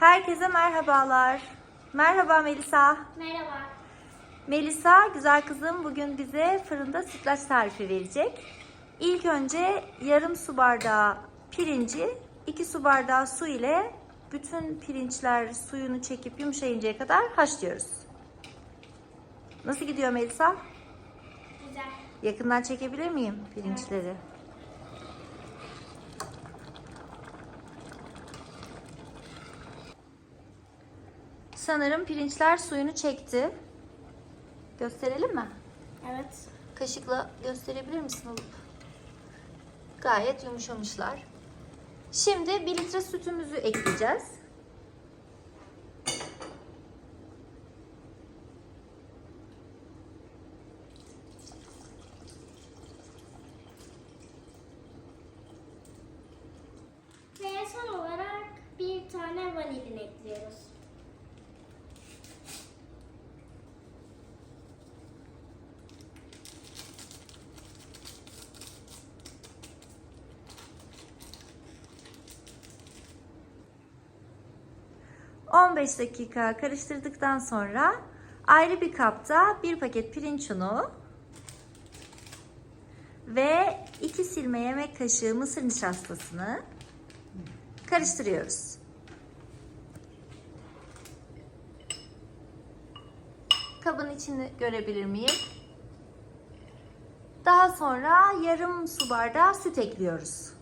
Herkese merhabalar. Merhaba Melisa. Merhaba. Melisa, güzel kızım bugün bize fırında sütlaç tarifi verecek. İlk önce yarım su bardağı pirinci, 2 su bardağı su ile bütün pirinçler suyunu çekip yumuşayıncaya kadar haşlıyoruz. Nasıl gidiyor Melisa? Güzel. Yakından çekebilir miyim pirinçleri? Sanırım pirinçler suyunu çekti. Gösterelim mi? Evet. Kaşıkla gösterebilir misin alıp? Gayet yumuşamışlar. Şimdi 1 litre sütümüzü ekleyeceğiz. Ve son olarak bir tane vanilin ekliyoruz. Hı. 15 dakika karıştırdıktan sonra ayrı bir kapta bir paket pirinç unu ve 2 silme yemek kaşığı mısır nişastasını karıştırıyoruz. Kabın içini görebilir miyim? Daha sonra yarım su bardağı süt ekliyoruz.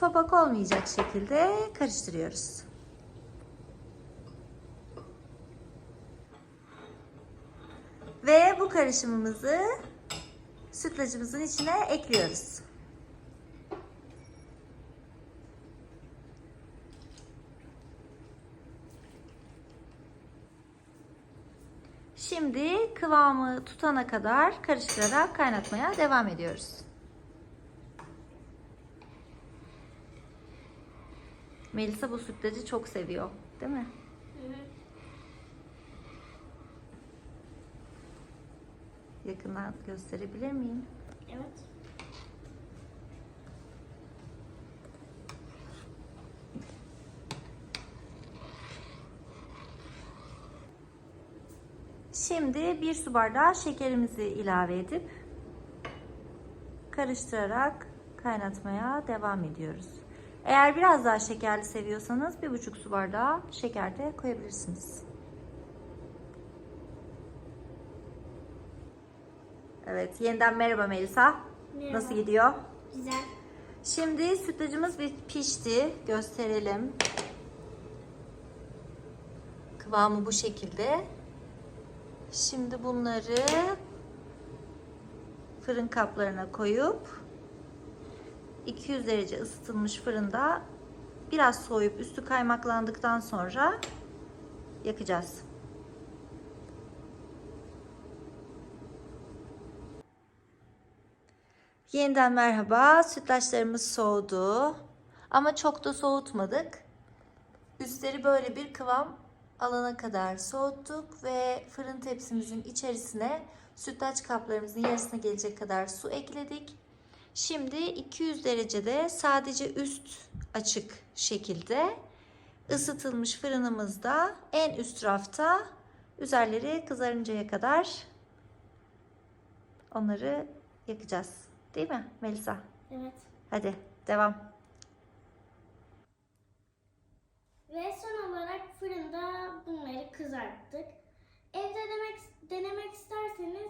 Topak olmayacak şekilde karıştırıyoruz. Ve bu karışımımızı sütlacımızın içine ekliyoruz. Şimdi kıvamı tutana kadar karıştırarak kaynatmaya devam ediyoruz. Melisa bu sütlacı çok seviyor, değil mi? Yakından gösterebilir miyim? Evet. Şimdi bir su bardağı şekerimizi ilave edip karıştırarak kaynatmaya devam ediyoruz. Eğer biraz daha şekerli seviyorsanız bir buçuk su bardağı şeker de koyabilirsiniz. Evet, yeniden merhaba Melisa. Merhaba. Nasıl gidiyor? Güzel. Şimdi sütlacımız bir pişti. Gösterelim. Kıvamı bu şekilde. Şimdi bunları fırın kaplarına koyup 200 derece ısıtılmış fırında biraz soğuyup üstü kaymaklandıktan sonra yakacağız. Yeniden merhaba. Sütlaçlarımız soğudu. Ama çok da soğutmadık. Üstleri böyle bir kıvam alana kadar soğuttuk ve fırın tepsimizin içerisine sütlaç kaplarımızın yarısına gelecek kadar su ekledik. Şimdi 200 derecede sadece üst açık şekilde ısıtılmış fırınımızda en üst rafta üzerleri kızarıncaya kadar onları yakacağız. Değil mi Melisa? Evet. Hadi devam. Ve son olarak fırında bunları kızarttık. Evde denemek, denemek isterseniz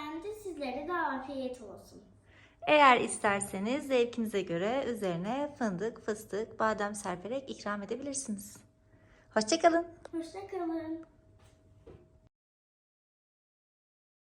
beğendi. Sizlere de afiyet olsun. Eğer isterseniz zevkinize göre üzerine fındık, fıstık, badem serperek ikram edebilirsiniz. Hoşçakalın. Hoşça kalın.